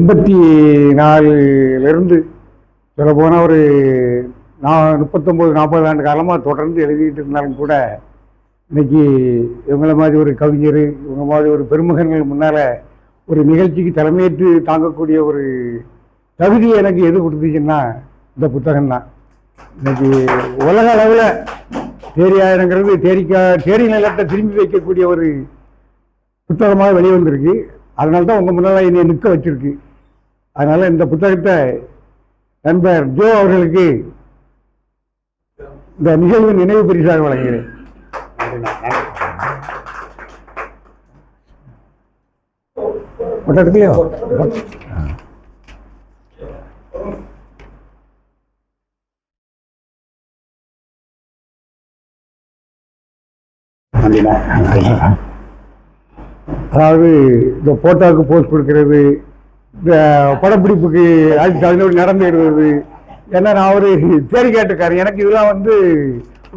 எண்பத்தி நாலுலேருந்து சொல்லப்போனால் ஒரு நான் முப்பத்தொம்போது நாற்பது ஆண்டு காலமாக தொடர்ந்து எழுதிட்டு இருந்தாலும் கூட இன்னைக்கு இவங்கள மாதிரி ஒரு கவிஞர் இவங்க மாதிரி ஒரு பெருமகன்கள் முன்னால் ஒரு நிகழ்ச்சிக்கு தலைமையேற்று தாங்கக்கூடிய ஒரு தகுதி எனக்கு எது கொடுத்துச்சுன்னா இந்த புத்தகம் தான் இன்னைக்கு உலக அளவில் தேரியாயிரங்கிறது தேரிக்கா தேரி நிலத்தை திரும்பி வைக்கக்கூடிய ஒரு புத்தகமாக வெளிவந்திருக்கு. அதனால தான் உங்கள் முன்னால் என்னை நிற்க வச்சிருக்கு. அதனால் இந்த புத்தகத்தை நண்பர் ஜோ அவர்களுக்கு இந்த நிகழ்வு நினைவு பரிசாக வழங்குகிறேன். அதாவது இந்த போட்டோவுக்கு போஸ்ட் கொடுக்கிறது படப்பிடிப்புக்கு அதுக்கு தகுந்த நடந்துடுவது ஏன்னா நான் ஒரு தேடி கேட்டிருக்காரு எனக்கு இதெல்லாம் வந்து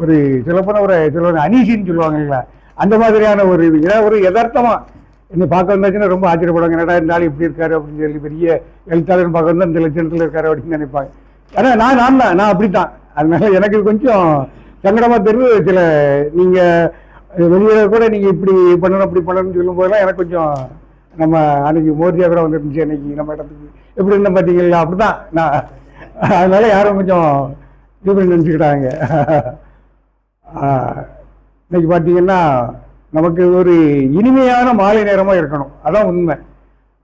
ஒரு சொல்லப்போனால் ஒரு சில அனீசின்னு சொல்லுவாங்கல்ல அந்த மாதிரியான ஒரு இது. ஏன்னா ஒரு யதார்த்தமாக என்னை பார்க்க வந்தாச்சுன்னா ரொம்ப ஆச்சரியப்படுவாங்க. என்னடா இந்த இப்படி இருக்காரு அப்படின்னு சொல்லி பெரிய எழுத்தாளர் பார்க்க வந்தா இந்த லட்சணத்தில் இருக்காரு அப்படின்னு நினைப்பாங்க. ஏன்னா நான் நான் தான் நான் அப்படித்தான். அதனால எனக்கு கொஞ்சம் சங்கடமாக தெரிஞ்சு சில நீங்கள் வெளியில் கூட நீங்கள் இப்படி பண்ணணும் அப்படி பண்ணணும்னு சொல்லும் போதெல்லாம் எனக்கு கொஞ்சம் நம்ம அன்னைக்கு மோதியா கூட வந்துருந்துச்சு அன்னைக்கு நம்ம இடத்துக்கு. எப்படி இருந்த பார்த்தீங்களா அப்படிதான். நான் அதனால யாரும் கொஞ்சம் இது நினச்சிக்கிட்டாங்க. இன்னைக்கு பார்த்தீங்கன்னா நமக்கு ஒரு இனிமையான மாலை நேரமாக இருக்கணும். அதான் உண்மை.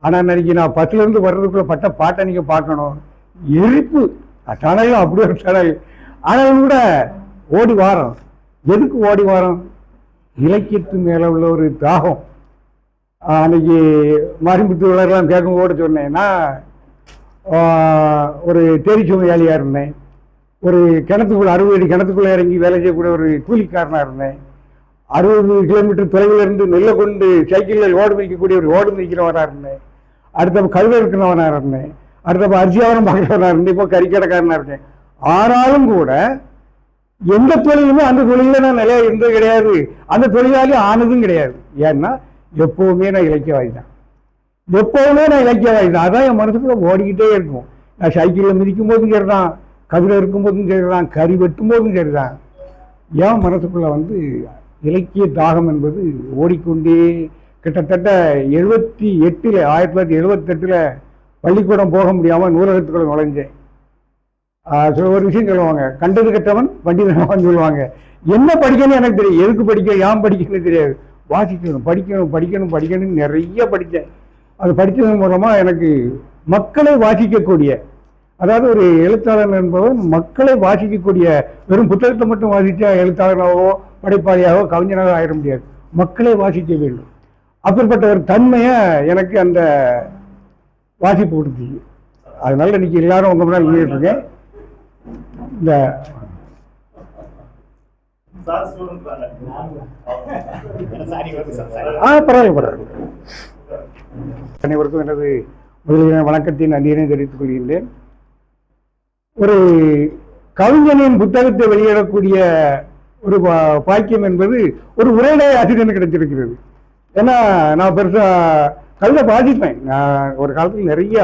ஆனால் இன்னைக்கு நான் பத்துலேருந்து வர்றதுக்குள்ளே பட்ட பாட்டை நீங்கள் பார்க்கணும். எரிப்பு. டனலும் அப்படி ஒரு சடல் ஆனாலும் கூட ஓடி வாரம். எதுக்கு ஓடி வாரம்? இலக்கியத்து மேலே உள்ள ஒரு தாகம். அன்னைக்கு மாரிமுத்து விளரெல்லாம் கேட்கும் ஓட சொன்னேன்னா ஒரு தேரி சுமையாளியாக இருந்தேன். ஒரு கிணத்துக்குள்ள அறுபது அடி கிணத்துக்குள்ளே இறங்கி வேலை செய்யக்கூடிய ஒரு கூலிக்காரனாக இருந்தேன். அறுபது கிலோமீட்டர் தொலைவிலிருந்து நெல்லை கொண்டு சைக்கிளில் ஓடு மிதிக்கக்கூடிய ஒரு ஓடு மிதிக்கிறவனாக இருந்தேன். அடுத்த கழுவை இருக்கிறவனாக இருந்தேன். அடுத்த அரிசியாவரம் பார்க்குறவனாக இருந்தேன். இப்போ கறிக்கடைக்காரனாக இருக்கேன். ஆனாலும் கூட எந்த தொழிலுமே அந்த தொழிலில் நான் நிலையாக இருந்தது கிடையாது. அந்த தொழிலாளி ஆனதும் கிடையாது. ஏன்னா எப்பவுமே நான் இலக்கியவாதி தான் எப்பவுமே நான் இலக்கியவாதி தான் அதான் என் மனசுக்குள்ள ஓடிக்கிட்டே இருக்கும். நான் சைக்கிளில் மிதிக்கும் போதும் சரிதான். கதிரை இருக்கும் போதும் சரிதான். கறி வெட்டும் போதும் சரிதான். என் மனசுக்குள்ள வந்து இலக்கிய தாகம் என்பது ஓடிக்கொண்டே கிட்டத்தட்ட எழுபத்தி எட்டில் ஆயிரத்தி தொள்ளாயிரத்தி எழுபத்தெட்டில் பள்ளிக்கூடம் போக முடியாமல் நூலகத்துக்குள்ள நுழைஞ்சேன். சில ஒரு விஷயம் சொல்லுவாங்க. கண்டது கற்றவன் பண்டிதனவன் சொல்லுவாங்க. என்ன படிக்கணும்னு எனக்கு தெரியும் எதுக்கு படிக்க ஏன் படிக்கணும்னு தெரியாது. வாசிக்கணும் படிக்கணும் படிக்கணும் படிக்கணும்னு நிறைய படித்தேன். அது படித்ததன் மூலமாக எனக்கு மக்களை வாசிக்கக்கூடிய அதாவது ஒரு எழுத்தாளர் என்பவர் மக்களை வாசிக்கக்கூடிய வெறும் புத்தகத்தை மட்டும் வாசித்தா எழுத்தாளராகவோ படைப்பாளியாகவோ கவிஞராக ஆயிட முடியாது. மக்களை வாசிக்க வேண்டும். அப்படிப்பட்ட ஒரு தன்மையை எனக்கு அந்த வாசிப்பு கொடுத்துச்சு. அதனால இன்னைக்கு எல்லாரும் உங்க முன்னாடி இருக்கேன். இந்த சார் ஸ்டூடெண்ட் சாரி வருது சார் சாரி ஆ பரவாயில்ல பரவாயில்ல. அனைவருக்கும் எனது முதலிய வணக்கத்தின் நன்றியினை தெரிவித்துக் கொள்கின்றேன். ஒரு கவிஞனின் புத்தகத்தை வெளியிடக்கூடிய ஒரு பாக்கியம் என்பது ஒரு உரைநடை ஆசிரியர் கிடைச்சிருக்கிறது ஏன்னா நான் பெருசா கவிதை பாதிப்பேன் நான் ஒரு காலத்தில் நிறைய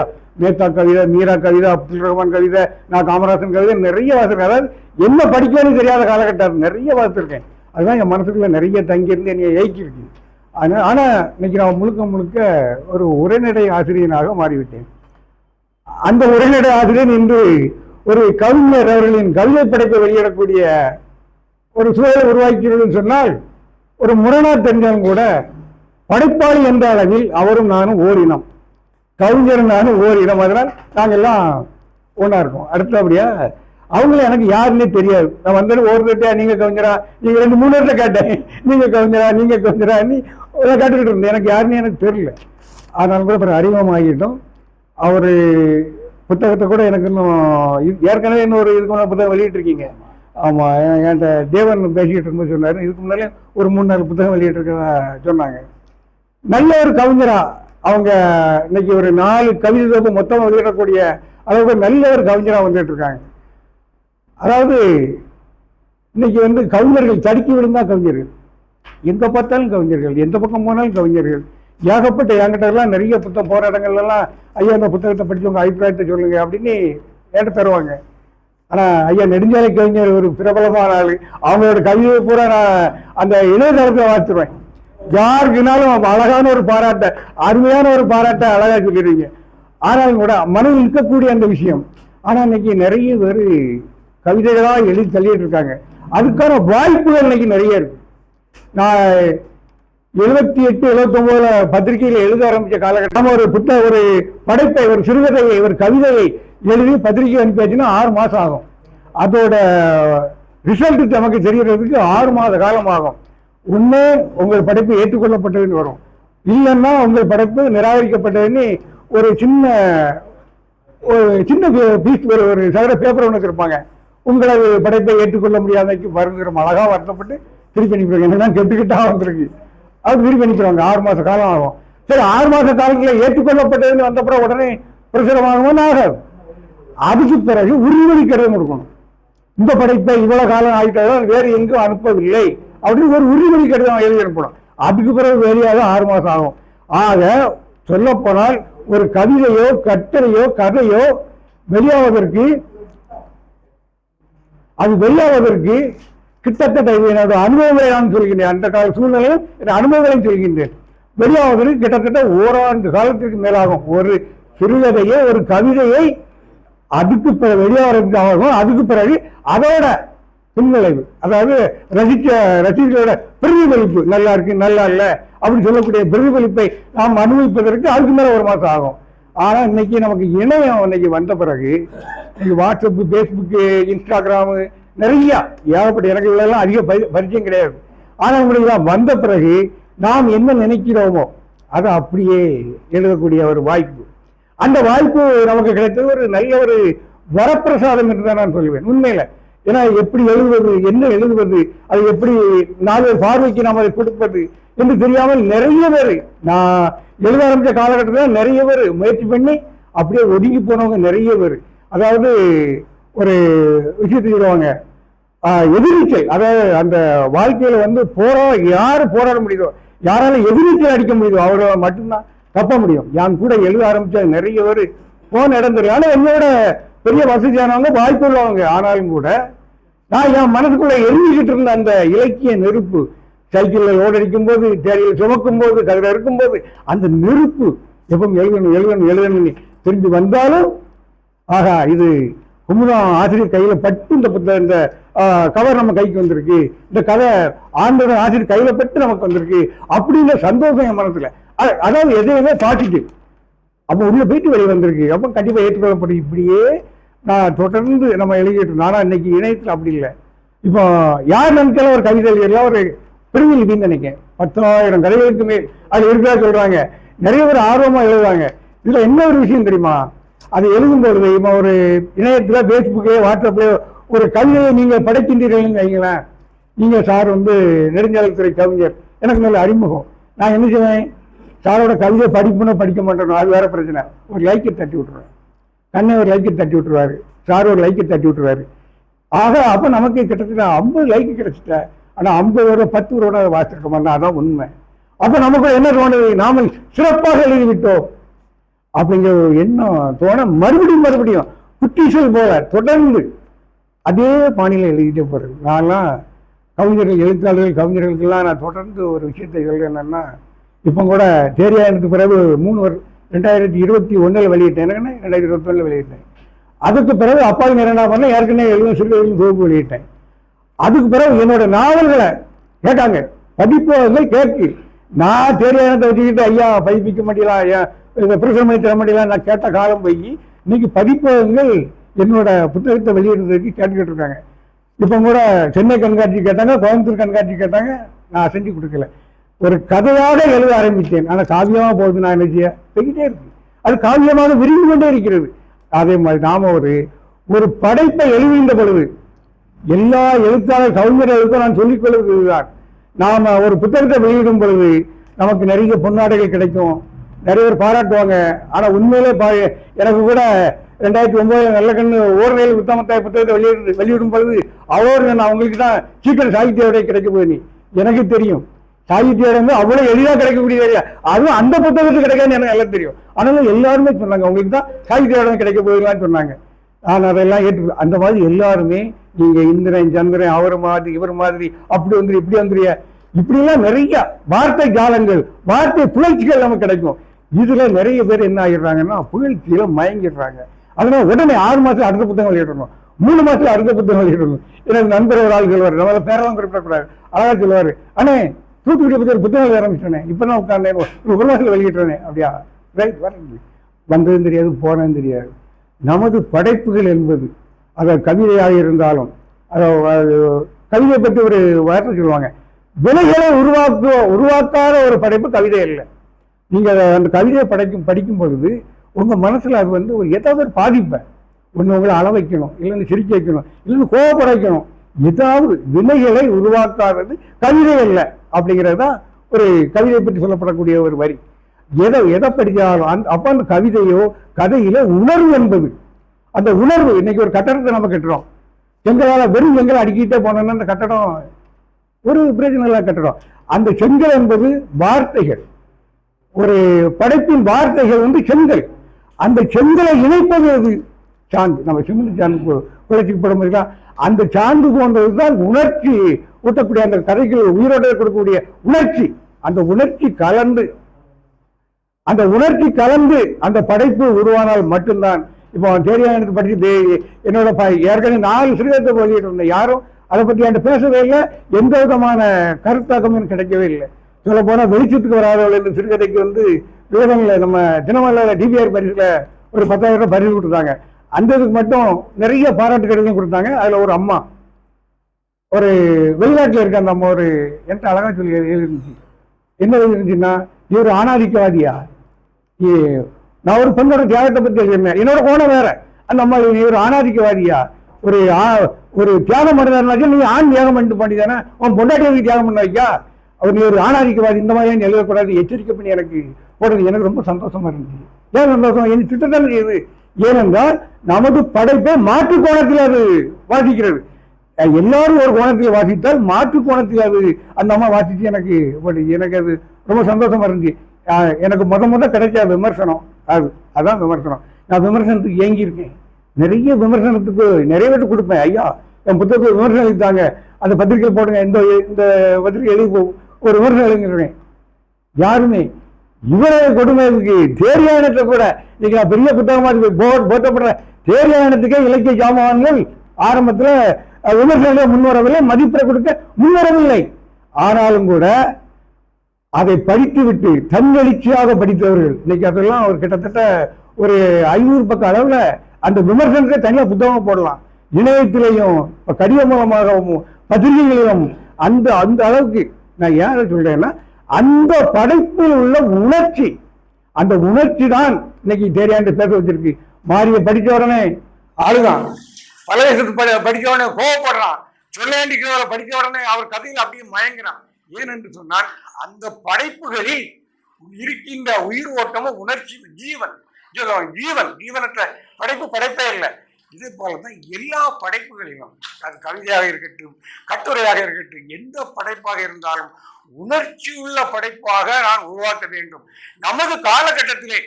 மேத்தா கவிதை மீரா கவிதை அப்துல் ரஹ்மான் கவிதை நான் காமராசன் கவிதை நிறைய வாசிருக்கேன் அதாவது என்ன படிக்கணும்னு தெரியாத காலகட்டம். நிறைய வாசிருக்கேன் அதுதான் என் மனசுக்குள்ள நிறைய தங்கியிருந்து என்னை இயக்கியிருக்கு. ஆனால் ஆனால் இன்னைக்கு நான் முழுக்க முழுக்க ஒரு உரைநடை ஆசிரியனாக மாறிவிட்டேன். அந்த உரைநடை ஆசிரியர் இன்று ஒரு கவிஞர் அவர்களின் கவிதை படைப்பை வெளியிடக்கூடிய ஒரு சூழலை உருவாக்கிறதுன்னு சொன்னால் ஒரு முரணா தெரிஞ்சாலும் கூட படைப்பாளி என்ற அளவில் அவரும் நானும் ஓரினம் கவிஞர் நானும் ஓரினம் அதனால் நாங்கள் எல்லாம் ஒன்றா இருக்கோம் அடுத்தபடியா அவங்கள எனக்கு யாருன்னே தெரியாது. நான் வந்தது ஒருத்தட்ட நீங்கள் கவிஞரா? நீங்கள் ரெண்டு மூணு இடத்துல கேட்டேன். நீங்கள் கவிஞரா? நீங்கள் கவிஞரா? நீ கேட்டுக்கிட்டு இருந்தேன். எனக்கு யாருன்னு எனக்கு தெரியல. அதனால கூட அப்புறம் அறிமுகமாகிட்டோம் அவர் புத்தகத்தை கூட எனக்கு இன்னும் ஏற்கனவே இன்னொரு இதுக்கு முன்னாடி புத்தகம் வெளியிட்டிருக்கீங்க. ஆமாம் என்கிட்ட தேவன் பேசிக்கிட்டு இருக்கும்போது சொன்னார். இதுக்கு முன்னாலே ஒரு மூணு நாலு புத்தகம் வெளியிட்டிருக்க சொன்னாங்க. நல்ல ஒரு கவிஞரா. அவங்க இன்னைக்கு ஒரு நாலு கவிதை தொகுப்பு மொத்தமாக வெளியிடக்கூடிய அளவுக்கு நல்ல ஒரு கவிஞராக வந்துட்டு இருக்காங்க அதாவது இன்னைக்கு வந்து கவிஞர்கள் தடுக்கி விழுந்தா கவிஞர்கள். எங்கே பார்த்தாலும் கவிஞர்கள் எந்த பக்கம் போனாலும் கவிஞர்கள். ஏகப்பட்ட என்கிட்டலாம் நிறைய புத்தகம் போகிற இடங்கள்லாம் ஐயா இந்த புத்தகத்தை படிச்சு அபிப்பிராயத்தை சொல்லுங்க அப்படின்னு என்கிட்ட தருவாங்க. ஆனால் ஐயா நெடுஞ்சாலை கவிஞர் ஒரு பிரபலமான ஆள். அவங்களோட கவிதை பூரா நான் அந்த இணையதளத்துல வாசிடுவேன் யாருக்குனாலும் அழகான ஒரு பாராட்ட அருமையான ஒரு பாராட்ட அழகா சொல்லிடுவீங்க ஆனாலும் கூட மனதில் இருக்கக்கூடிய அந்த விஷயம். ஆனா இன்னைக்கு நிறைய பேர் கவிதைகளா எழுதி தள்ளிட்டு இருக்காங்க. அதுக்கான வாய்ப்புகள் இன்னைக்கு நிறைய இருக்கு. நான் எழுபத்தி எட்டு எழுபத்தொன்பதுல பத்திரிகையில எழுத ஆரம்பிச்ச காலகட்டம் ஒரு புத்த ஒரு படைப்பை ஒரு சிறுகதையை ஒரு கவிதையை எழுதி பத்திரிகை அனுப்பியாச்சுன்னா ஆறு மாசம் ஆகும். அதோட ரிசல்ட் நமக்கு தெரியறதுக்கு ஆறு மாத காலம் ஆகும் ஒன்று உங்கள் படைப்பு ஏற்றுக்கொள்ளப்பட்டதுன்னு வரும். இல்லைன்னா உங்கள் படைப்பு நிராகரிக்கப்பட்டதுன்னு ஒரு சின்ன ஒரு சின்ன பீஸ் ஒரு ஒரு சதுர பேப்பர் ஒன்று இருப்பாங்க உங்களது படைப்பை ஏற்றுக்கொள்ள முடியாதைக்கு வருங்கிற அழகாக வருத்தப்பட்டு திருப்பி அனுப்பிடுவாங்க. என்னதான் கெட்டுக்கிட்டா வந்துருக்கு அது திருப்பி அனுப்பிடுவாங்க. ஆறு மாத காலம் ஆகும். சரி ஆறு மாத காலத்தில் ஏற்றுக்கொள்ளப்பட்டதுன்னு வந்தப்புறம் உடனே பிரசுரமாகும்னு ஆகாது. அதுக்கு பிறகு உறுதிமொழி கடிதம் கொடுக்கணும். இந்த படைப்பை இவ்வளவு காலம் ஆகிட்டாலும் வேறு எங்கும் அனுப்பவில்லை. அப்படின்னு ஒரு உறுதிமொழி கடிதம் எழுதி அனுப்பணும். அதுக்கு பிறகு வெளியாக ஆறு மாதம் ஆகும். ஆக சொல்லப்போனால் ஒரு கவிதையோ கட்டளையோ கதையோ வெளியாவதற்கு அது வெளியாவதற்கு கிட்டத்தட்ட இது எனது அனுபவங்களை நான் சொல்கின்றேன். அந்த கால சூழ்நிலையில் என் அனுபவங்களையும் சொல்கின்றேன். வெளியாவதற்கு கிட்டத்தட்ட ஓராண்டு காலத்திற்கு மேலாகும். ஒரு சிறுகதையை ஒரு கவிதையை அதுக்கு பிறகு வெளியாகிறதுக்கு ஆகும். அதுக்கு பிறகு அதோட பின்விளைவு. அதாவது ரசிக்க ரசிகர்களோட பிரதிபலிப்பு நல்லா இருக்கு நல்லா இல்லை அப்படின்னு சொல்லக்கூடிய பிரதிபலிப்பை நாம் அனுபவிப்பதற்கு அதுக்கு மேலே ஒரு மாதம் ஆகும். ஆனால் இன்னைக்கு நமக்கு இணையம் இன்னைக்கு வந்த பிறகு இன்னைக்கு வாட்ஸ்அப்பு ஃபேஸ்புக்கு இன்ஸ்டாகிராமு நிறையா ஏகப்பட்ட எனக்கு அதிக பரிச்சயம் கிடையாது. ஆனால் உங்களுக்கு வந்த பிறகு நாம் என்ன நினைக்கிறோமோ அதை அப்படியே எழுதக்கூடிய ஒரு வாய்ப்பு. அந்த வாய்ப்பு நமக்கு கிடைத்தது ஒரு நல்ல ஒரு வரப்பிரசாதம் என்று தான் நான் சொல்லுவேன் உண்மையில். ஏன்னா எப்படி எழுதுவது என்ன எழுதுவது அது எப்படி நாலு பார்வைக்கு நாம் அதை கொடுப்பது என்று தெரியாமல் நிறைய பேர் நான் எழுத ஆரம்பித்த காலகட்டத்தில் நிறைய பேர் முயற்சி பண்ணி அப்படியே ஒதுங்கி போனவங்க நிறைய பேர். அதாவது ஒரு விஷயத்தை சொல்லுவாங்க எதிர்நீச்சல். அதாவது அந்த வாழ்க்கையில வந்து போரா யார் போராட முடியுதோ யாரால எதிர்நீச்சல் அடிக்க முடியுதோ அவரை மட்டும்தான் தப்ப முடியும். என் கூட எழுத ஆரம்பிச்ச நிறைய பேர் போன இடம் தெரியும் ஆனால் என்னோட பெரிய வசதியானவங்க வாய்ப்பு உள்ளவங்க ஆனாலும் கூட நான் என் மனசுக்குள்ள எரிஞ்சுக்கிட்டு இருந்த அந்த இலக்கிய நெருப்பு சைக்கிளில் ஓடடிக்கும் போது தேடியில் சுமக்கும் போது கதிர இருக்கும்போது அந்த நெருப்பு எப்பவும் எழுதணும் எழுதணும் எழுதணும்னு திரும்பி வந்தாலும் ஆகா இது குமுதம் ஆசிரியர் கையில் பட்டு இந்த புத்த இந்த கவர் நம்ம கைக்கு வந்திருக்கு. இந்த கதை ஆண்டவன் ஆசிரியர் கையில் பட்டு நமக்கு வந்திருக்கு. அப்படின்ற சந்தோஷம் என் மனசுல. அதாவது எதையுமே பாசிட்டிவ் அப்போ உள்ள போயிட்டு வெளியே வந்திருக்கு. அப்போ கண்டிப்பாக ஏற்றுக்கொள்ளப்படும் இப்படியே நான் தொடர்ந்து நம்ம எழுதிட்டு நானா இன்னைக்கு இணையத்தில் அப்படி இல்லை. இப்போ யார் நினைச்சாலும் ஒரு கவிதை எழுதியெல்லாம் ஒரு பிரிவிலிபின்னு நினைக்கிறேன். பத்தாயிரம் கதைகளுக்கு மேல் அது இருக்கா சொல்றாங்க. நிறைய பேர் ஆர்வமா எழுதுவாங்க இதுல என்ன ஒரு விஷயம் தெரியுமா? அது எழுதும் பொழுது இப்போ ஒரு இணையத்துல பேஸ்புக்லயோ வாட்ஸ்அப்லயோ ஒரு கவிதையை நீங்க படைக்கின்றீர்கள்னு வைங்களேன். நீங்க சார் வந்து நெடுஞ்சாலைத்துறை கவிஞர். எனக்கு நல்ல அறிமுகம். நான் என்ன செய்வேன்? சாரோட கவிதை படிப்புன்னு படிக்க மாட்டேனோ. அது வேற பிரச்சனை. ஒரு லைக்கை தட்டி விட்டுருவேன். கண்ணை ஒரு லைக்கை தட்டி விட்டுருவாரு. சார் ஒரு லைக்கு தட்டி விட்டுருவாரு. ஆக அப்போ நமக்கு கிட்டத்தட்ட ஐம்பது லைக்கு கிடைச்சிட்ட. ஆனால் ஐம்பது ரூபா பத்து ரூபா வாசிருக்க மாட்டோம். அதான் உண்மை. அப்போ நமக்கு என்ன தோணுது? நாம சிறப்பாக எழுதிவிட்டோம். அப்படிங்கிற ஒரு எண்ணம் தோண மறுபடியும் மறுபடியும் குட்டீசல் போல தொடர்ந்து அதே பாணியில் எழுதிட்டே போகிறது நான்லாம் கவிஞர்கள் எழுத்தாளர்கள் கவிஞர்களுக்கெல்லாம் நான் தொடர்ந்து ஒரு விஷயத்தை சொல்கிறேன் என்னன்னா இப்போ கூட தேரியாயத்துக்கு பிறகு மூணு வருஷம் ரெண்டாயிரத்தி இருபத்தி ஒன்றில் வெளியிட்டேன். என்னன்னா ரெண்டாயிரத்தி இருபத்தி ஒன்றில் வெளியிட்டேன். அதுக்கு பிறகு அப்பாவி என்ன பண்ண ஏற்கனவே எழுதும் சிறு எழுதும் தொகுப்பு வெளியிட்டேன். அதுக்கு பிறகு என்னோட நாவல்களை கேட்டாங்க. படிப்பவர்கள் கேட்கு. நான் தேரியானத்தை வச்சுக்கிட்டு ஐயா பதிப்பிக்க மாட்டீங்களா? ஐயா பிரசுரம் பண்ணி தர மாட்டீங்களா? நான் கேட்ட காலம் போய் இன்னைக்கு பதிப்பகங்கள் என்னோட புத்தகத்தை வெளியிடுறதுக்கு கேட்டுக்கிட்டு இருக்காங்க. இப்போ கூட சென்னை கண்காட்சி கேட்டாங்க கோயம்புத்தூர் கண்காட்சி கேட்டாங்க. நான் செஞ்சு கொடுக்கல. ஒரு கதையாக எழுத ஆரம்பித்தேன். ஆனால் காவியமாக போகுது நான் என்ன செய்ய? போய்கிட்டே இருக்கு அது காவியமாக விரிந்து கொண்டே இருக்கிறது. அதே மாதிரி நாம் ஒரு ஒரு படைப்பை எழுதுகின்ற பொழுது எல்லா எழுத்தாளர் எழுத்தும் நான் சொல்லிக்கொள்வது இதுதான் நாம் ஒரு புத்தகத்தை வெளியிடும் பொழுது நமக்கு நிறைய பொன்னாடைகள் கிடைக்கும். நிறைய பேர் பாராட்டுவாங்க. ஆனால் உண்மையிலே பா எனக்கு கூட ரெண்டாயிரத்தி ஒன்பது நல்ல கண்ணு ஓர்வேல் உத்தமத்தாய் புத்தகத்தை வெளியிடு வெளியிடும் பொழுது அவர் நான் அவங்களுக்கு தான் சீக்கிரம் சாகித்ய விலை கிடைக்க போய் எனக்கு தெரியும். சாகித்யம் இடம் வந்து அவ்வளவு எளிதா கிடைக்கக்கூடிய ஏரியா அதுவும் அந்த புத்தகத்துக்கு கிடைக்காதுன்னு எனக்கு நல்லா தெரியும். ஆனாலும் எல்லாருமே சொன்னாங்க உங்களுக்கு தான் சாகித்ய இடம் கிடைக்க போயிடலாம்னு சொன்னாங்க. நான் அதெல்லாம் ஏற்று அந்த மாதிரி எல்லாருமே நீங்க இந்திரன் சந்திரன் அவர் மாதிரி இவர் மாதிரி அப்படி வந்துரு இப்படி வந்துருய இப்படிலாம் நிறைய வார்த்தை ஜாலங்கள் வார்த்தை புகழ்ச்சிகள் நமக்கு கிடைக்கும். இதுல நிறைய பேர் என்ன ஆகிடுறாங்கன்னா புகழ்ச்சியில மயங்கிடுறாங்க. அதனால உடனே ஆறு மாசம் அடுத்த புத்தகம் வெளியிடணும். மூணு மாசத்துல அடுத்த புத்தகம் வெளியிடணும். எனக்கு நண்பர் ஒரு ஆள் சொல்லுவார். நம்மள பேரெல்லாம் குறிப்பிடக்கூடாது. அழகா சொல்லுவாரு. அண்ணே தூத்துக்குடி பற்றி ஒரு புத்தகம் எழுத ஆரம்பிச்சிட்டேனே. இப்பதான் உட்காந்தேன் ஒரு ஒரு வெளியிட்டேனே அப்படியா? ரைட் வரேன் வந்ததும் தெரியாது போனதும் தெரியாது. நமது படைப்புகள் என்பது அதை கவிதையாக இருந்தாலும் அதை கவிதை பற்றி ஒரு வார்த்தை சொல்லுவாங்க. விலைகளை உருவாக்க உருவாக்காத ஒரு படைப்பு கவிதை இல்லை நீங்கள் அதை அந்த கவிதையை படைக்கும் படிக்கும் பொழுது உங்கள் மனசில் அது வந்து ஒரு ஏதாவது ஒரு பாதிப்பை ஒன்று உங்களை அள வைக்கணும் இல்லைன்னு சிரிக்க வைக்கணும் இல்லைன்னு கோவப்பட வைக்கணும். ஏதாவது வினைகளை உருவாக்காதது கவிதை அல்ல அப்படிங்கிறது தான் ஒரு கவிதையை பற்றி சொல்லப்படக்கூடிய ஒரு வரி. எதை எதை படித்தாலும் அந்த அப்போ அந்த கவிதையோ கதையில உணர்வு என்பது. அந்த உணர்வு இன்னைக்கு ஒரு கட்டடத்தை நம்ம கட்டுறோம். செங்கலால் வெறும் செங்கல் அடிக்கிட்டே போனோம்னா அந்த கட்டடம் ஒரு பிரச்சனை இல்லாத கட்டடம். அந்த செங்கல் என்பது வார்த்தைகள். ஒரு படைப்பின் வார்த்தைகள் வந்து செங்கல். அந்த செங்கலை இணைப்பது அது சாந்து நம்ம சிமெண்ட் சாந்து குறைச்சிக்கு போடும்போது அந்த சாந்து போன்றது தான் உணர்ச்சி. ஊட்டக்கூடிய அந்த கதைகள் உயிரோட கொடுக்கக்கூடிய உணர்ச்சி. அந்த உணர்ச்சி கலந்து. அந்த உணர்ச்சி கலந்து அந்த படைப்பு உருவானால் மட்டும்தான். இப்போ தேரியானது பற்றி என்னோட ப- ஏற்கனவே நாலு சிறுகத்தை போயிட்டு இருந்தேன் யாரும் அதை பற்றி என்கிட்ட பேசவே இல்லை. எந்த விதமான கருத்தாக்கமும் கிடைக்கவே இல்லை. சொல்ல போனால் வெளிச்சத்துக்கு வராதவள் இந்த சிறுகதைக்கு வந்து வேதங்களில் நம்ம தினமல்ல டிபிஆர் பரிசில் ஒரு பத்தாயிரம் ரூபாய் பரிசு கொடுத்தாங்க அந்த இதுக்கு மட்டும் நிறைய பாராட்டு கடிதம் கொடுத்தாங்க. அதில் ஒரு அம்மா. ஒரு வெளிநாட்டில் இருக்க அந்த அம்மா ஒரு என்கிட்ட அழகாக சொல்லி எழுதிருந்துச்சு. என்ன எழுதிருந்துச்சுன்னா இவர் ஆணாதிக்கவாதியா? நான் ஒரு பெண்ணோட தியாகத்தை பற்றி எழுதியிருந்தேன். என்னோட கோணம் வேற. அந்த அம்மா இவர் ஆணாதிக்கவாதியா? ஒரு ஒரு தியாகம் பண்ணுறாருனாச்சும் நீ ஆண் தியாகம் பண்ணிட்டு பண்ணிதானே உன் பொண்டாட்டியருக்கு தியாகம் பண்ண வைக்கா? அவர் நீ ஒரு ஆணாதிக்கவாதி. இந்த மாதிரி எழுதக்கூடாது. எச்சரிக்கை பண்ணி எனக்கு போடுறது எனக்கு ரொம்ப சந்தோஷமா இருந்துச்சு. ஏன் சந்தோஷம்? எனக்கு திட்டத்தான் செய்யுது? ஏனென்றால் நமது படைப்பை மாற்று கோணத்தில் அது வாசிக்கிறது. எல்லாரும் ஒரு கோணத்தில் வாசித்தால் மாற்று கோணத்தில் அது அந்த அம்மா வாசிச்சு எனக்கு எனக்கு அது ரொம்ப சந்தோஷமா இருந்துச்சு. எனக்கு முத முத கிடைச்ச விமர்சனம் அது அதான் விமர்சனம். நான் விமர்சனத்துக்கு ஏங்கியிருக்கேன். நிறைய விமர்சனத்துக்கு நிறைய பேருக்கு கொடுப்பேன். ஐயா என் புத்தகத்துக்கு விமர்சனம் எழுதித்தாங்க. அந்த பத்திரிகை போடுங்க. இந்த இந்த பத்திரிக்கை எழுதி போ- ஒரு விமர்சனம் எழுதிருக்கேன் யாருமே இவ்வளவு கொடுமை இருக்கு. தேரியானத்தை கூட இன்னைக்கு நான் பெரிய புத்தகமா இருக்கு போ- தேரியானத்துக்கே இலக்கிய ஜாமான்கள் ஆரம்பத்தில் அஹ், விமர்சனங்களே முன்வரவில்லை மதிப்பை கொடுக்க முன்வரவில்லை ஆனாலும் கூட அதை படித்து விட்டு தன்னெழுச்சியாக படித்தவர்கள் இன்னைக்கு அதெல்லாம் ஒரு கிட்டத்தட்ட ஒரு ஐநூறு பக்க அளவில் அந்த விமர்சனத்தை தனியாக புத்தகம் போடலாம். இணையத்திலையும் இப்ப கடித மூலமாகவும் பத்திரிகைகளிலும் அந்த அந்த அளவுக்கு. நான் ஏன் சொல்றேன்னா அந்த படைப்பில் உள்ள உணர்ச்சி. அந்த உணர்ச்சி தான் இன்னைக்கு தெரியாண்டு பேச வச்சிருக்கு. மாறிய படிச்ச உடனே அழுதான் பழகத்துக்கு படி படிச்ச உடனே கோவப்படுறான். சொல்லேண்டிக்கிறவரை படிக்க உடனே அவர் கதையில் அப்படியே மயங்குறான். ஏனென்று சொன்னால் அந்த படைப்புகளில் இருக்கின்ற உயிர் ஓட்டமும் உணர்ச்சி ஜீவன். ஜீவன் ஜீவன். ஜீவனற்ற படைப்பு படைப்பே இல்லை. இதே போலதான் எல்லா படைப்புகளிலும். அது கவிதையாக இருக்கட்டும் கட்டுரையாக இருக்கட்டும் எந்த படைப்பாக இருந்தாலும் உணர்ச்சி உள்ள படைப்பாக நான் உருவாக்க வேண்டும். நமது காலகட்டத்திலே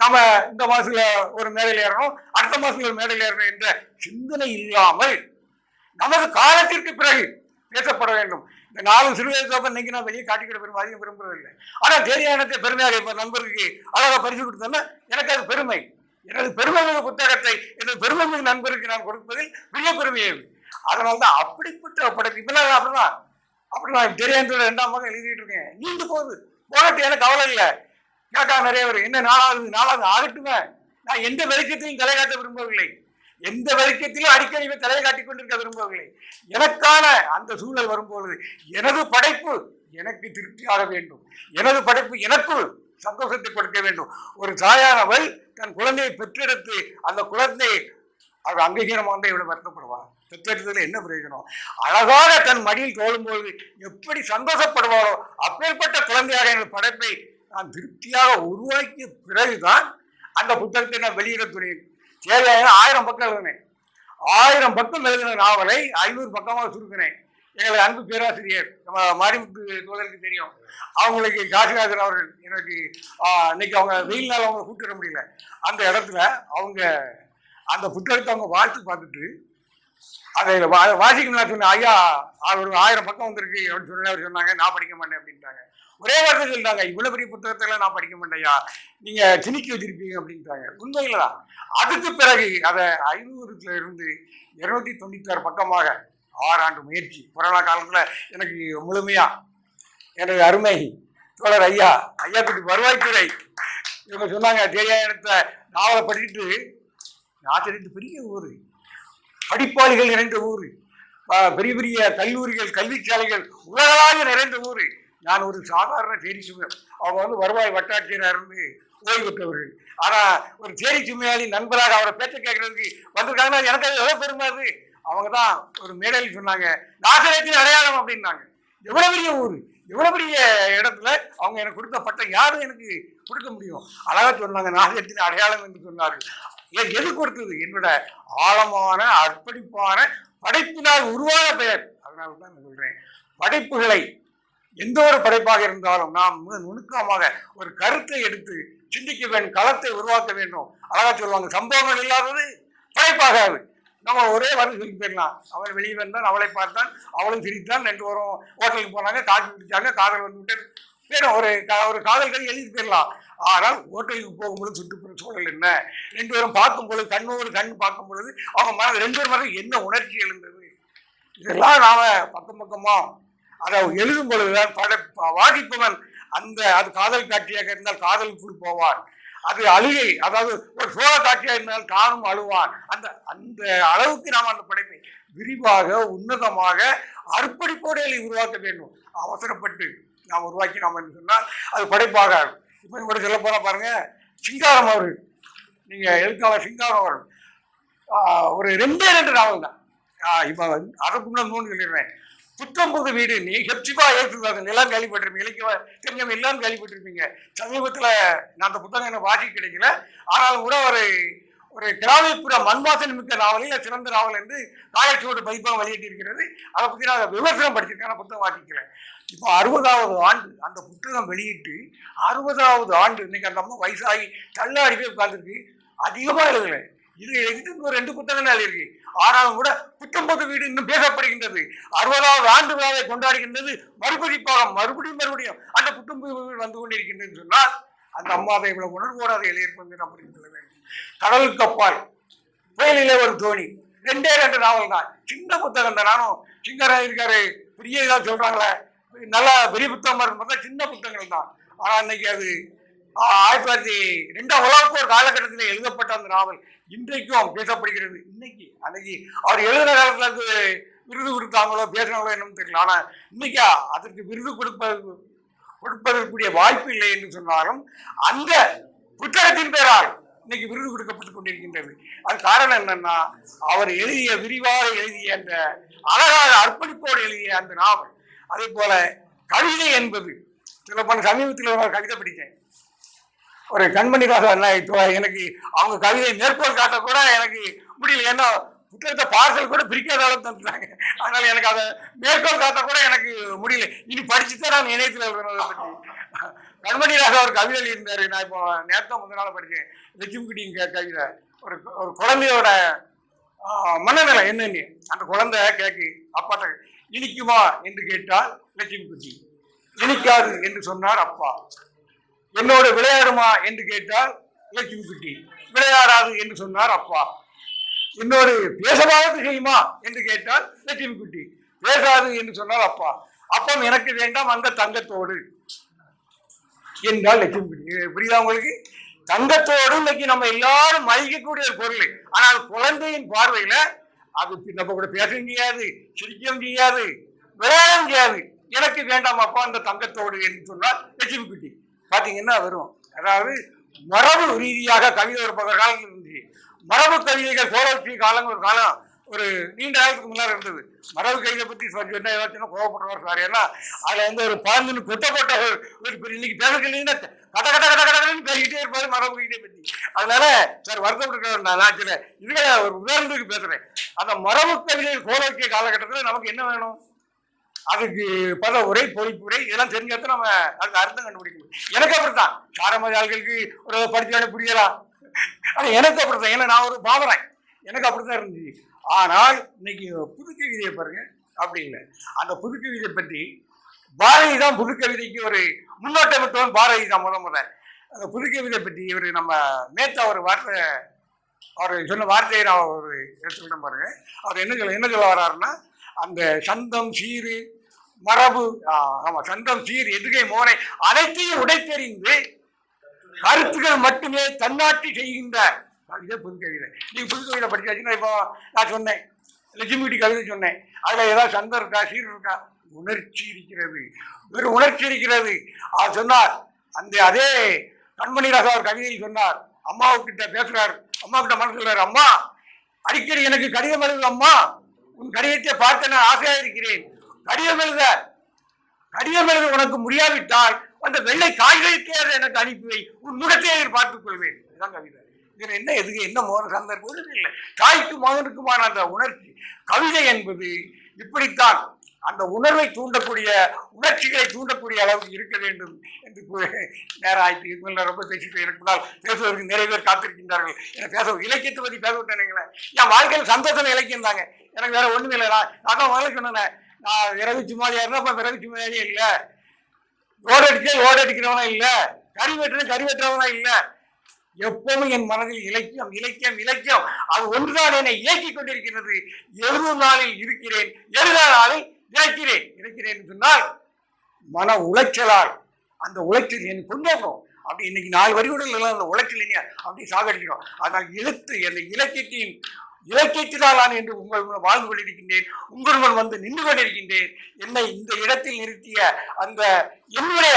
நம்ம இந்த மாசத்துல ஒரு மேடையில் ஏறணும் அடுத்த மாசத்துல ஒரு மேடையில் ஏறணும் என்ற சிந்தனை இல்லாமல் நமது காலத்திற்கு பிறகு பேசப்பட வேண்டும். இந்த நாலு சிறுவயது இன்னைக்கு நான் வெளியே காட்டிக்கிட பெருமை அதிகம் விரும்புறதில்லை. ஆனால் தேரியானத்தை பெருமையாக இப்ப நண்பருக்கு அழகாக பரிசு கொடுத்தோன்னா எனக்கு அது பெருமை. எனது பெருமை மிகு புத்தகத்தை எனது பெருமை மிகு நண்பருக்கு நான் கொடுப்பதில் மிக பெருமையே அதனால்தான் அப்படிப்பட்ட படைப்பு இப்பெல்லாம் அப்படிதான் அப்படி நான் தெரியாத ரெண்டாம் பக்கம் எழுதிட்டு இருக்கேன் நீண்டு போகுது போகட்டு எனக்கு கவலை இல்லை. கேட்டா நிறைய பேர் என்ன நாளாவது நாளாவது ஆகட்டுமே. நான் எந்த வெளிச்சத்திலும் தலை காட்ட விரும்பவில்லை. எந்த வெளிச்சத்திலும் அடிக்கடி தலையை காட்டிக் கொண்டிருக்க விரும்பவில்லை. எனக்கான அந்த சூழல் வரும்பொழுது எனது படைப்பு எனக்கு திருப்தியாக வேண்டும். எனது படைப்பு எனக்கு சந்தோஷத்தை கொடுக்க வேண்டும். ஒரு தாயானவள் தன் குழந்தையை பெற்றெடுத்து அந்த குழந்தையை அவர் அங்கீகாரமாக இவ்வளவு வருத்தப்படுவார் பெற்றெடுத்ததுல என்ன பிரயோஜனம்? அழகாக தன் மடியில் தோழும்போது எப்படி சந்தோஷப்படுவாரோ அப்பேற்பட்ட குழந்தையாக எனது படைப்பை நான் திருப்தியாக உருவாக்கிய பிறகுதான் அந்த புத்தகத்தை நான் வெளியிட துணியும் தேவையான ஆயிரம் பக்கம் எழுதினேன். ஆயிரம் பக்கம் எழுதின நாவலை ஐநூறு பக்கமாக சுருக்கினேன். எங்களை அன்பு பேராசிரியர் நம்ம மாரிமுத்து தோழருக்கு தெரியும். அவங்களுக்கு காசிநாதன் அவர்கள் எனக்கு இன்னைக்கு அவங்க வெயில்னால அவங்க கூப்பிட்டு வர முடியல. அந்த இடத்துல அவங்க அந்த புத்தகத்தை அவங்க வாழ்த்து பார்த்துட்டு அதை வா- வாசிக்கணும் நான் ஐயா அவர் ஒரு ஆயிரம் பக்கம் வந்திருக்கு அப்படின்னு சொல்லி அவர் சொன்னாங்க நான் படிக்க மாட்டேன் அப்படின்ட்டாங்க. ஒரே வார்த்தை சொல்லிட்டாங்க இவ்வளவு பெரிய புத்தகத்தெல்லாம் நான் படிக்க மாட்டேன்யா நீங்க திணிக்கி வச்சிருப்பீங்க அப்படின்ட்டாங்க. உண்மையில தான். அதுக்கு பிறகு அதை ஐநூறுல இருந்து இருநூத்தி தொண்ணூத்தி ஆறு பக்கமாக ஆறாண்டு முயற்சி. கொரோனா காலத்துல எனக்கு முழுமையா எனது அருமை தோழர் ஐயா ஐயா குட்டி வருவாய்த்துறை இவங்க சொன்னாங்க தெரியா இடத்த நாவலை படிச்சுட்டு தெரிந்து பெரிய ஊர். படிப்பாளிகள் நிறைந்த ஊர். பெரிய பெரிய கல்லூரிகள் கல்வி சாலைகள் உலகளாக நிறைந்த ஊர். நான் ஒரு சாதாரண சேரி சுமை அவங்க வந்து வருவாய் வட்டாட்சியராக இருந்து ஓய்வு பெற்றவர்கள். ஆனால் ஒரு செய்தி சுமையாளி நண்பராக அவரை பேச்ச கேட்கறதுக்கு வந்திருக்காங்கன்னா எனக்கு அது எவ்வளவு பெருமை அவங்க தான் ஒரு மேடையில் சொன்னாங்க நாசரத்தின் அடையாளம் அப்படின்னாங்க. எவ்வளோ பெரிய ஊர். இவ்வளவு பெரிய இடத்துல அவங்க எனக்கு கொடுத்த பட்டம் யாரும் எனக்கு கொடுக்க முடியும்? அழகா சொன்னாங்க நாகத்தின் அடையாளம் என்று சொன்னார்கள். ஏன் எது கொடுத்தது? என்னோட ஆழமான அர்ப்பணிப்பான படைப்பினால் உருவான பெயர். அதனால தான் நான் சொல்றேன் படைப்புகளை எந்த ஒரு படைப்பாக இருந்தாலும் நாம் மிக நுணுக்கமாக ஒரு கருத்தை எடுத்து சிந்திக்க வேண்டும் களத்தை உருவாக்க வேண்டும். அழகா சொல்லுவாங்க சம்பவங்கள் இல்லாதது படைப்பாகாது. நம்ம ஒரே வருஷத்துக்கு போயிடலாம். அவன் வெளியே வந்தான் அவளை பார்த்தான் அவளும் சிரித்தான் ரெண்டு பேரும் ஹோட்டலுக்கு போனாங்க காசு பிடிச்சாங்க காதல் வந்து விட்டு வேணும் ஒரு கா- ஒரு காதல் கடை எழுதி போயிடலாம். ஆனால் ஹோட்டலுக்கு போகும்பொழுது சுற்றுப்புற சூழல் என்ன? ரெண்டு பேரும் பார்க்கும் பொழுது கண்ணோடு கண் பார்க்கும் பொழுது அவங்க மன ரெண்டு பேரும் மனதில் என்ன உணர்ச்சி எழுந்தது? இதெல்லாம் நாம பக்கம் பக்கமா அதை எழுதும் பொழுதுதான் பட வாசிப்பவன் அந்த அது காதல் காட்சியாக இருந்தால் காதலுக்குள் போவான். அது அழுகை. அதாவது ஒரு சோழ காட்சியாக இருந்தால் தானும் அழுவான். அந்த அந்த அளவுக்கு நாம் அந்த படைப்பை விரிவாக உன்னதமாக அர்ப்பணிப்போடு உருவாக்க வேண்டும். அவசரப்பட்டு நாம் உருவாக்கி நாம் என்று சொன்னால் அது படைப்பாக இப்போ கூட சொல்ல போனால் பாருங்க சிங்காரம் அவர்கள் நீங்கள் எழுத்தாளர் சிங்காரம் அவர்கள். ஒரு ரெண்டே ரெண்டு நாவல் தான் இப்போ அதுக்கு முன்னாடி மூணு சொல்லிடுறேன். புத்தம் புது வீடு. நீ ஹெப்சிபா ஏற்றுவாங்க எல்லாம் கேள்விப்பட்டிருப்பீங்க இலக்கிய தெரிஞ்சவங்க எல்லாம் கேள்விப்பட்டிருப்பீங்க சமீபத்தில் நான் அந்த புத்தகம் எனக்கு வாசி கிடைக்கல. ஆனாலும் கூட ஒரு ஒரு கிராமப்புற மண்வாசன் மிக்க நாவலில் சிறந்த நாவல் என்று காயச்சோடு பதிப்பாக வெளியிட்டிருக்கிறது. அதை பற்றி நான் விமர்சனம் படிச்சிருக்கேன் புத்தகம் வாசிக்கிறேன் இப்போ அறுபதாவது ஆண்டு அந்த புத்தகம் வெளியிட்டு அறுபதாவது ஆண்டு இன்னைக்கு அந்த அம்மா வயசாகி தள்ளாடி போய் உட்காந்துருக்கு அதிகமாக எழுதலை. இது எழுதிட்டு ரெண்டு புத்தகம் எழுதியிருக்கு. ஆனாலும் கூட புத்தம்பது வீடு இன்னும் பேசப்படுகின்றது. அறுபதாவது ஆண்டு விழாவை கொண்டாடுகின்றது மறுபடிப்பாக மறுபடியும் மறுபடியும் அந்த புத்தம்பது வீடு வந்து கொண்டிருக்கின்றது சொன்னால் அந்த அம்மாவை இவ்வளவு உணர்வோடு அதை எழுதியிருப்பது அப்படின்னு சொல்ல வேண்டும். கடலுக்கு அப்பால் புயலிலே ஒரு தோணி. ரெண்டே ரெண்டு நாவல் தான். சின்ன புத்தகம் தான். நானும் சிங்கரா இருக்காரு. பெரிய இதாக சொல்றாங்களே. நல்லா பெரிய புத்தகமாக இருக்கும் பார்த்தா சின்ன புத்தகங்கள் தான். ஆனால் அன்னைக்கு அது ஆயிரத்தி தொள்ளாயிரத்தி ரெண்டாம் உலகப்போர் ஒரு காலகட்டத்தில் எழுதப்பட்ட அந்த நாவல். இன்றைக்கும் பேசப்படுகிறது. இன்னைக்கு அன்னைக்கு அவர் எழுதுகிற காலத்தில் அது விருது கொடுத்தாங்களோ பேசினாங்களோ என்னன்னு தெரியல. ஆனால் இன்னைக்கு அதற்கு விருது கொடுப்பது கொடுப்பதற்குரிய வாய்ப்பு இல்லை என்று சொன்னாலும் அந்த புத்தகத்தின் பெயரால் இன்னைக்கு விருது கொடுக்கப்பட்டு கொண்டிருக்கின்றது. அது காரணம் என்னன்னா அவர் எழுதிய விரிவாக எழுதிய அந்த அழகாக அர்ப்பணிப்போடு எழுதிய அந்த நாவல். அதே போல கவிதை என்பது சில பல சமீபத்தில் கவிதை படித்தேன். ஒரு கண்மணி ராசா என்ன எனக்கு அவங்க கவிதை மேற்கோள் காட்ட கூட எனக்கு முடியல. ஏன்னா புத்தகத்தை பார்சல் கூட பிரிக்காத அளவுக்கு தந்துட்டாங்க. அதனால எனக்கு அதை மேற்கோள் காட்ட கூட எனக்கு முடியல. இனி படிச்சுதான் நான் இணையத்தில் பற்றி கண்மணி ராசா ஒரு கவிதை இருந்தாரு நான் இப்போ நேரத்தை முந்த நாள் படித்தேன் லட்சுமிக்குடிங்க கவிதை. ஒரு ஒரு குழந்தையோட மனநிலை என்னன்னு. அந்த குழந்தை கேட்கு அப்பாட்ட இனிக்குமா? என்று கேட்டால் லட்சுமி குட்டி இனிக்காது என்று சொன்னார் அப்பா. என்னோட விளையாடுமா என்று கேட்டால் லட்சுமி குட்டி விளையாடாது என்று சொன்னார் அப்பா. என்னோடு பேசவாவது செய்யுமா என்று கேட்டால் லட்சுமி குட்டி பேசாது என்று சொன்னார் அப்பா. அப்பம் எனக்கு வேண்டாம் அந்த தங்கத்தோடு. என்றால் லட்சுமி குட்டி புரியுதா உங்களுக்கு? தங்கத்தோடு இன்னைக்கு நம்ம எல்லாரும் மதிக்கக்கூடிய ஒரு பொருள். ஆனால் குழந்தையின் பார்வையில அது நம்ம கூட பேச முடியாது சிரிக்க முடியாது விளையாட முடியாது எனக்கு வேண்டாம் அப்பா அந்த தங்கத்தோடு என்று சொன்னால் லட்சுமி குட்டி பாத்தீங்கன்னா வரும் அதாவது மரபு ரீதியாக கவிதை ஒரு பல இருந்துச்சு மரபு கவிதைகள் சோழர்ச்சி காலம் ஒரு காலம் ஒரு நீண்ட காலத்துக்கு முன்னாடி இருந்தது. மரபு கவிதை பத்தி சொல்லி என்ன ஏதாச்சும் கோவப்படுறவர் சார். ஏன்னா அதுல வந்து ஒரு பதினொன்று கொட்டப்பட்ட ஒரு ஒரு இன்னைக்கு பேசுறீங்கன்னா கட கட கட கடன்னு பேசிக்கிட்டே இருப்பாரு மரபு கவிதை பத்தி. அதனால சார் வருத்தப்பட்டு நான் சில இதுல ஒரு உதாரணத்துக்கு பேசுறேன். அந்த மரபு கவிதை கோலோக்கிய காலகட்டத்தில் நமக்கு என்ன வேணும்? அதுக்கு பல உரை பொழிப்புரை இதெல்லாம் தெரிஞ்சாதான் நம்ம அதுக்கு அர்த்தம் கண்டுபிடிக்க முடியும். எனக்கு அப்படித்தான். சாரமதி ஆள்களுக்கு ஒரு படிச்சாலும் புரியலாம் ஆனா எனக்கு அப்படித்தான். ஏன்னா நான் ஒரு பாதனை எனக்கு அப்படித்தான் இருந்துச்சு. ஆனால் இன்னைக்கு புது கவிதையை பாருங்க. அப்படி இல்லை. அந்த புது பற்றி பாரதி தான் புதுக்கவிதைக்கு ஒரு முன்னோட்டமிட்டவன் பாரதி தான் முத முத. அந்த புது கவிதை பற்றி இவர் நம்ம நேத்து அவர் வார்த்தை அவர் சொன்ன வார்த்தையை நான் ஒரு எடுத்துக்கிட்டேன் பாருங்க. அவர் என்ன சொல்ல என்ன சொல்ல வர்றாருன்னா அந்த சந்தம் சீரு மரபு. ஆ, ஆமா சந்தம் சீர் எதுகை மோனை அனைத்தையும் உடைத்தெறிந்து கருத்துக்கள் மட்டுமே தன்னாட்சி செய்கின்ற. கவிதை புது கவிதை. நீங்க புது படிச்சாச்சுன்னா இப்போ நான் சொன்னேன். லட்சுமிடி கவிதை சொன்னேன். அதில் ஏதாவது சந்தம் இருக்கா சீர் இருக்கா? உணர்ச்சி இருக்கிறது. வெறும் உணர்ச்சி இருக்கிறது. அவர் சொன்னார் அந்த அதே கண்மணி ராசா ஒரு கவிதையில் சொன்னார். அம்மாவுக்கிட்ட பேசுகிறார் அம்மா கிட்ட மனசு சொல்றாரு அம்மா அடிக்கடி எனக்கு கடிதம் எழுது அம்மா. உன் கடிதத்தை பார்த்து நான் ஆசையாக இருக்கிறேன். கடிதம் எழுத. கடிதம் எழுத உனக்கு முடியாவிட்டால் அந்த வெள்ளை காய்களுக்கே எனக்கு அனுப்பிவை உன் முகத்தை எதிர்பார்த்துக் கொள்வேன். இதுதான் கவிதை. இதில் என்ன எதுக்கு என்ன மோன சந்தர்ப்பம் இல்லை தாய்க்கு மகனுக்குமான அந்த உணர்ச்சி. கவிதை என்பது இப்படித்தான். அந்த உணர்வை தூண்டக்கூடிய உணர்ச்சிகளை தூண்டக்கூடிய அளவுக்கு இருக்க வேண்டும் என்று நேரம் ஆயிட்டு இதுக்கு ரொம்ப பேசிட்டு இருப்பதால் பேசுவதற்கு நிறைய பேர் காத்திருக்கின்றார்கள். எனக்கு பேச இலக்கியத்தை பற்றி பேச விட்டேன் என் வாழ்க்கையில் சந்தோஷம் இலக்கியம் தாங்க எனக்கு வேற ஒன்றும் இல்லை நான் அதான் முதல்ல சொன்னேன் நான் விறகு சும்மாதியா இருந்தா இப்ப விறகு சும்மாதியே இல்லை. ஓடு அடிச்சா ஓடு அடிக்கிறவனா இல்ல. கறி வெட்டுறது கறி வெட்டுறவனா இல்ல. எப்பவும் என் மனதில் இலக்கியம் இலக்கியம் இலக்கியம். அது ஒன்றுதான் என்னை இயக்கிக் கொண்டிருக்கிறது. எழுது நாளில் இருக்கிறேன். எழுத நாளில் இறக்கிறேன். இறக்கிறேன் சொன்னால் மன உளைச்சலால் அந்த உளைச்சல் என் கொண்டோம் அப்படி இன்னைக்கு நாலு கூட இல்லை அந்த உழைச்சல் இல்லையா அப்படி சாகடிக்கிறோம். அதனால் எழுத்து அந்த இலக்கியத்தின் இலக்கியத்தினால் நான் என்று உங்கள் வாழ்ந்து கொண்டிருக்கின்றேன். உங்கள் முன் வந்து நின்று கொண்டிருக்கின்றேன். என்னை இந்த இடத்தில் நிறுத்திய அந்த என்னுடைய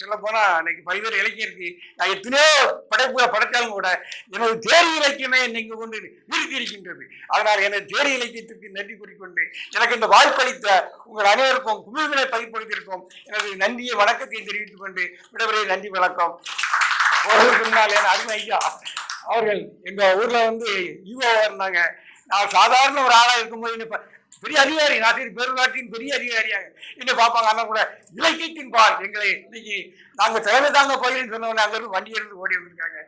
சொல்ல போனா இன்னைக்கு பல்வேறு இலக்கியம் இருக்கு நான் எத்தனையோ படைப்புகளை படைத்தாலும் கூட எனது தேரி இலக்கியமே நீங்கள் கொண்டு நிறுத்தி இருக்கின்றது. அதனால் எனது தேரி இலக்கியத்திற்கு நன்றி கூறிக்கொண்டு எனக்கு இந்த வாய்ப்பளித்த உங்கள் அனைவருக்கும் குமிழ்களை பதிப்படுத்தியிருக்கும் எனது நன்றியை வணக்கத்தை தெரிவித்துக் கொண்டு விடவரை நன்றி வணக்கம். ஒரு முன்னால் என அருமை ஐயா. அவர்கள் எங்க ஊர்ல வந்து ஈவோ இருந்தாங்க. நான் சாதாரண ஒரு ஆளா இருக்கும்போது என்ன பெரிய அதிகாரி நாட்டின் பெருநாட்டின் பெரிய அதிகாரியாக என்ன பார்ப்பாங்க. ஆனா கூட இலக்கியத்தின் பால் எங்களை இன்னைக்கு நாங்க தலைமை தாங்க போகிறேன்னு சொன்னவங்க அங்கிருந்து வண்டி இருந்து ஓடி வந்திருக்காங்க.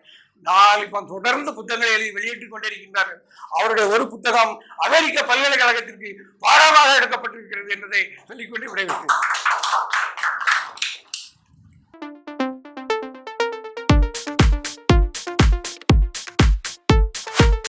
நான் இப்போ தொடர்ந்து புத்தகங்களை எழுதி வெளியிட்டுக் கொண்டிருக்கின்றார்கள். அவருடைய ஒரு புத்தகம் அமெரிக்க பல்கலைக்கழகத்திற்கு பாடமாக எடுக்கப்பட்டிருக்கிறது என்பதை சொல்லிக்கொண்டு விடைபெற்றேன்